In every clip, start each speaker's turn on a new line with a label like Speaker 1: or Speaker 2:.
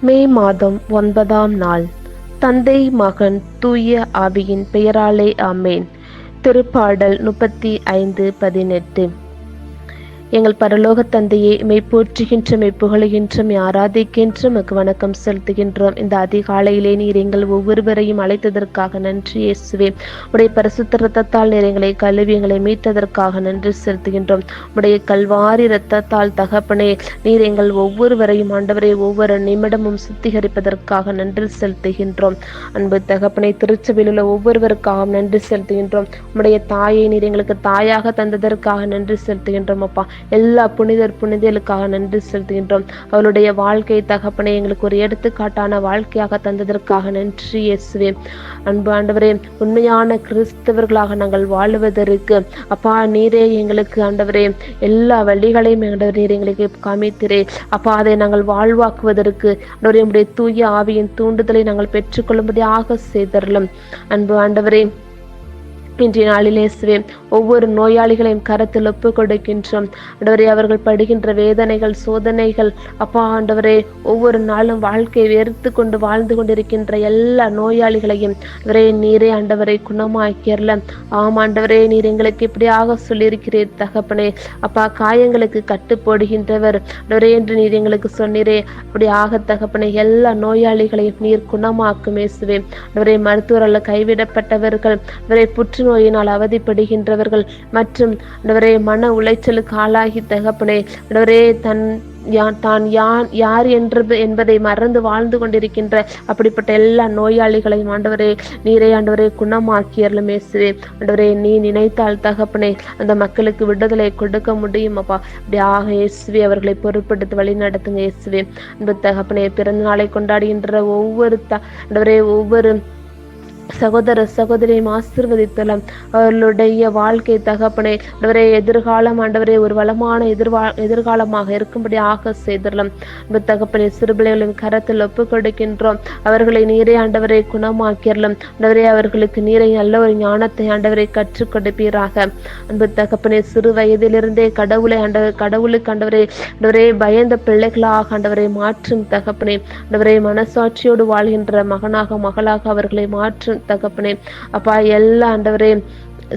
Speaker 1: மே மாதம் ஒன்பதாம் நாள். தந்தை மகன் தூய ஆவியின் பெயராலே ஆமேன். திருப்பாடல் முப்பத்தி ஐந்து பதினெட்டு. எங்கள் பரலோக தந்தையை மெய் போற்றுகின்ற மெய் புகழுகின்ற மெய் ஆராதிக்கின்ற வணக்கம் செலுத்துகின்றோம். இந்த அதிகாலையிலே நீர் எங்கள் ஒவ்வொருவரையும் அழைத்ததற்காக நன்றி இயேசுவே. உடைய பரிசுத்த ரத்தத்தால் நீர் எங்களை கழுவி எங்களை மீட்டதற்காக நன்றி செலுத்துகின்றோம். உடைய கல்வாரி ரத்தத்தால் தகப்பனே நீர் எங்கள் ஒவ்வொருவரையும் ஆண்டவரை ஒவ்வொரு நிமிடமும் சுத்திகரிப்பதற்காக நன்றி செலுத்துகின்றோம். அன்பு தகப்பனை திருச்சபையில் உள்ள ஒவ்வொருவருக்காகவும் நன்றி செலுத்துகின்றோம். உடைய தாயை நீர் எங்களுக்கு தாயாக தந்ததற்காக நன்றி செலுத்துகின்றோம் அப்பா. எல்லா புனிதர் புனிதர்களுக்காக நன்றி செலுத்துகின்றோம். அவளுடைய வாழ்க்கை தகப்பனை எங்களுக்கு ஒரு எடுத்துக்காட்டான வாழ்க்கையாக தந்ததற்காக நன்றி இயேசுவே. அன்பு ஆண்டவரே உண்மையான கிறிஸ்தவர்களாக நாங்கள் வாழுவதற்கு அப்பா நீரே எங்களுக்கு ஆண்டவரே எல்லா வழிகளையும் ஆண்டவர் நீர் எங்களுக்கு காமித்திரே. அப்பா அதை நாங்கள் வாழ்வாக்குவதற்கு ஆண்டவரே உடைய தூய ஆவியின் தூண்டுதலை நாங்கள் பெற்றுக்கொள்ளும்படியாக செய்தரலும். அன்பு ஆண்டவரே இன்றைய நாளில் இயேசுவே ஒவ்வொரு நோயாளிகளையும் கரத்தில் ஒப்பு கொடுக்கின்றோம். ஆண்டவரே அவர்கள் படுகின்ற வேதனைகள் சோதனைகள் அப்பா ஆண்டவரே ஒவ்வொரு நாளும் வாழ்க்கையை வெறுத்து கொண்டு வாழ்ந்து கொண்டிருக்கின்ற எல்லா நோயாளிகளையும் அவரே நீரே ஆண்டவரை குணமாக்கிறல ஆம் ஆண்டவரே நீர் எங்களுக்கு இப்படியாக சொல்லியிருக்கிறீர் தகப்பனே. அப்பா காயங்களுக்கு கட்டு போடுகின்றவர். ஆண்டவரே என்று நீர் எங்களுக்கு சொன்னீரே. அப்படியாக தகப்பனே எல்லா நோயாளிகளையும் நீர் குணமாக்கும் இயேசுவே. ஆண்டவரே மருத்துவரால் கைவிடப்பட்டவர்கள் அவரை புற்று நோயினால் அவதிப்படுகின்றவர்கள் மற்றும் ஆண்டவரே மன உளைச்சலுக்கு ஆளாகி தகப்பனே ஆண்டவரே தன் தான் யான் யார் என்று என்பதை மறந்து வாழ்ந்து கொண்டிருக்கின்ற அப்படிப்பட்ட எல்லா நோயாளிகளையும் ஆண்டவரே நீரே ஆண்டவரே குணமாக்கியர்லும் இயேசுவே. ஆண்டவரே நீ நினைத்தால் தகப்பனே அந்த மக்களுக்கு விடுதலை கொடுக்க முடியும் அப்பா. அப்படியாக இயேசுவே அவர்களை பொருட்படுத்தி வழி நடத்துங்க இயேசுவே. அந்த தகப்பனே பிறந்த நாளை கொண்டாடுகின்ற ஒவ்வொரு த ஆண்டவரே ஒவ்வொரு சகோதர சகோதரியும் ஆசிர்வதித்தலம். அவர்களுடைய வாழ்க்கை தகப்பனை ஆண்டவரே எதிர்காலம் ஆண்டவரே ஒரு வளமான எதிர்வா எதிர்காலமாக இருக்கும்படி ஆக செய்திடலாம் தகப்பனை சிறுபிள்ளைகளின் கரத்தில் ஒப்புக் கொடுக்கின்றோம் அவர்களை நீரே ஆண்டவரை குணமாக்கிடலாம் ஆண்டவரே அவர்களுக்கு நீரை நல்ல ஒரு ஞானத்தை ஆண்டவரை கற்றுக் கொடுப்பீராக. அன்பு தகப்பனை சிறு வயதிலிருந்தே கடவுளை ஆண்டவர் கடவுளுக்கு ஆண்டவரை ஆண்டவரே பயந்த பிள்ளைகளாக ஆண்டவரை மாற்றும் தகப்பனை. ஆண்டவரை மனசாட்சியோடு வாழ்கின்ற மகனாக மகளாக அவர்களை மாற்றும் தகப்பனே. அப்பா எல்லா ஆண்டவரே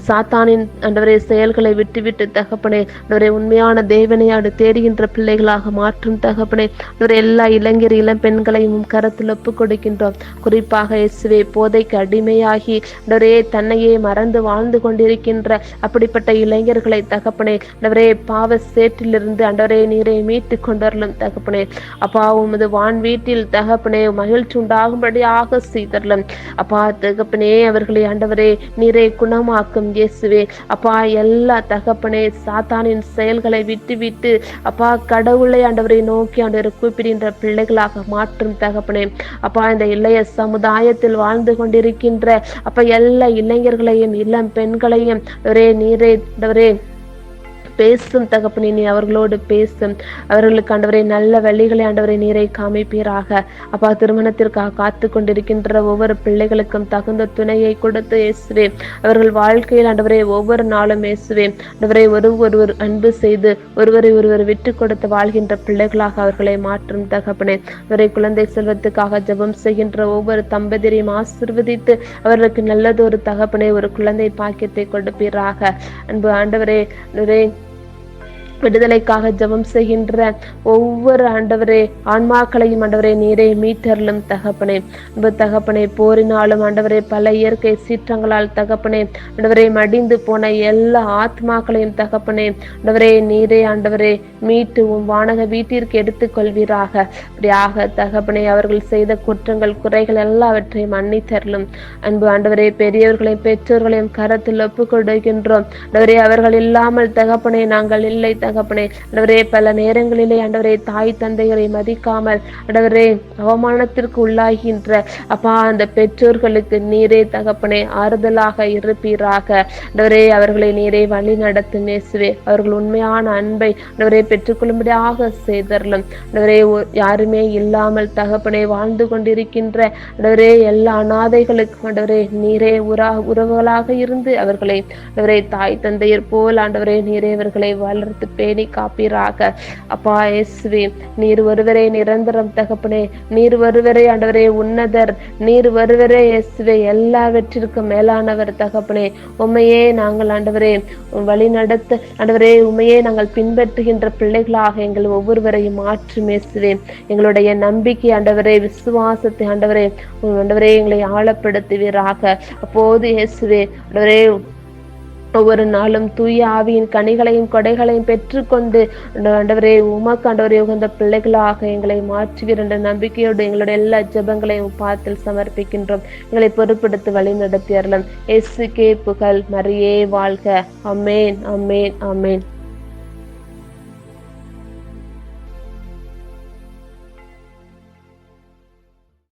Speaker 1: சாத்தானின் அண்டவரே செயல்களை விட்டுவிட்டு தகப்பனே ஆண்டவரே உண்மையான தேவனையாடு தேடுகின்ற பிள்ளைகளாக மாற்றும் தகப்பனே. ஆண்டவரே எல்லா இளைஞர் இளம் பெண்களையும் கரத்தில் ஒப்பு கொடுக்கின்றோம் குறிப்பாக இயேசுவே போதைக்கு அடிமையாகி ஆண்டவரே தன்னையே மறந்து வாழ்ந்து கொண்டிருக்கின்ற அப்படிப்பட்ட இளைஞர்களை தகப்பனே ஆண்டவரே பாவ சேற்றிலிருந்து ஆண்டவரே நீரை மீட்டு கொண்டரலும் தகப்பனே. அப்பா உமது வான் வீட்டில் தகப்பனே மகிழ்ச்சி உண்டாகும்படியாக செய்தரலும் அப்பா தகப்பனே அவர்களை ஆண்டவரே நீரை குணமாக்கும் இருக்கும் இயேசுவே. அப்பா எல்லா தகப்பனே சாத்தானின் செயல்களை விட்டு விட்டு அப்பா கடவுளை ஆண்டவரை நோக்கி ஆண்டவரை கூப்பிடுகின்ற பிள்ளைகளாக மாற்றும் தகப்பனே. அப்பா இந்த இளைய சமுதாயத்தில் வாழ்ந்து கொண்டிருக்கின்ற அப்ப எல்லா இளைஞர்களையும் இளம் பெண்களையும் ஒரே நீரே ஒரே பேசும் தகப்பனே நீ அவர்களோடு பேசும். அவர்களுக்கு ஆண்டவரை நல்ல வழிகளை ஆண்டவரை நீரை காமிப்பீராக. அப்பா திருமணத்திற்காக காத்து கொண்டிருக்கின்ற ஒவ்வொரு பிள்ளைகளுக்கும் தகுந்த துணையை கொடுத்து இயேசுவே அவர்கள் வாழ்க்கையில் ஆண்டவரை ஒவ்வொரு நாளும் இயேசுவே ஆண்டவரை ஒரு ஒருவர் அன்பு செய்து ஒருவரை ஒருவர் விட்டு கொடுத்து வாழ்கின்ற பிள்ளைகளாக அவர்களை மாற்றும் தகப்பனே. அவரை குழந்தை செல்வத்துக்காக ஜெபம் செய்கின்ற ஒவ்வொரு தம்பதியரையும் ஆசிர்வதித்து அவர்களுக்கு நல்லது ஒரு தகப்பனை ஒரு குழந்தை பாக்கியத்தை கொடுப்பீராக. அன்பு ஆண்டவரே நிறைய விடுதலைக்காக ஜெபம் செய்கின்ற ஒவ்வொரு ஆண்டவரே ஆன்மாக்களையும் ஆண்டவரே நீரே மீட்டரிலும் தகப்பனே. அன்பு தகப்பனே போரினாலும் ஆண்டவரே பல இயற்கை சீற்றங்களால் தகப்பனே ஆண்டவரே மடிந்து போன எல்லா ஆத்மாக்களையும் தகப்பனே ஆண்டவரே நீரே ஆண்டவரே மீட்டு உன் வானக வீட்டிற்கு எடுத்துக்கொள்வீராக அப்படியாக தகப்பனே அவர்கள் செய்த குற்றங்கள் குறைகள் எல்லாவற்றையும் மன்னித்தரலும் அன்பு ஆண்டவரே பெரியவர்களையும் பெற்றோர்களையும் கரத்தில் ஒப்பு கொடுக்கின்றோம் ஆண்டவரே அவர்கள் இல்லாமல் தகப்பனே நாங்கள் இல்லை தகப்பனே அண்டவரே பல நேரங்களிலே அண்டவரே தாய் தந்தைகளை மதிக்காமல் அண்டவரே அவமானத்திற்கு உள்ளாகின்ற அப்பா அந்த பெற்றோர்களுக்கு நீரே தகப்பனே ஆறுதலாக இருப்பீராக. அண்டவரே அவர்களை நீரே வழி நடத்தும் இயேசுவே அவர்கள் உண்மையான அன்பை அண்டவரே பெற்றுக்கொள்ளும்படியாக செய்தரலும். அண்டவரே யாருமே இல்லாமல் தகப்பனே வாழ்ந்து கொண்டிருக்கின்ற அண்டவரே எல்லா அனாதைகளுக்கும் ஆண்டவரே நீரே உரா உறவுகளாக இருந்து அவர்களை ஆண்டவரே தாய் தந்தையர் போல் ஆண்டவரே நீரே அவர்களை வளர்த்து பேணி காப்பீராக. அப்பா இயேசுவே நீர் ஒருவரே நிரந்தரம் தகப்பனே. நீர் ஒருவரே ஆண்டவரே உன்னதர். நீர் ஒருவரே இயேசுவே எல்லாவற்றிற்கும் மேலானவர் தகப்பனே. உண்மையே நாங்கள் ஆண்டவரே வழி நடத்த ஆண்டவரே உண்மையே நாங்கள் பின்பற்றுகின்ற பிள்ளைகளாக எங்கள் ஒவ்வொருவரையும் மாற்றி இயேசுவே. எங்களுடைய நம்பிக்கை ஆண்டவரே விசுவாசத்தை ஆண்டவரே ஆண்டவரே எங்களை ஆழப்படுத்துவீராக. அப்போது இயேசுவே ஆண்டவரே ஒவ்வொரு நாளும் தூய ஆவியின் கனிகளையும் கொடைகளையும் பெற்றுக்கொண்டு ஆண்டவரே உமக்கு ஆண்டவரே உகந்த பிள்ளைகளாக எங்களை மாற்றுவீர் என்ற நம்பிக்கையோடு எங்களுடைய எல்லா ஜெபங்களையும் பாத்தில் சமர்ப்பிக்கின்றோம். எங்களை பொறுப்படுத்தி வழி நடத்தி அருளும் எஸ்கே புகழ் மரியே வாழ்க. அமேன் அமேன் அமேன்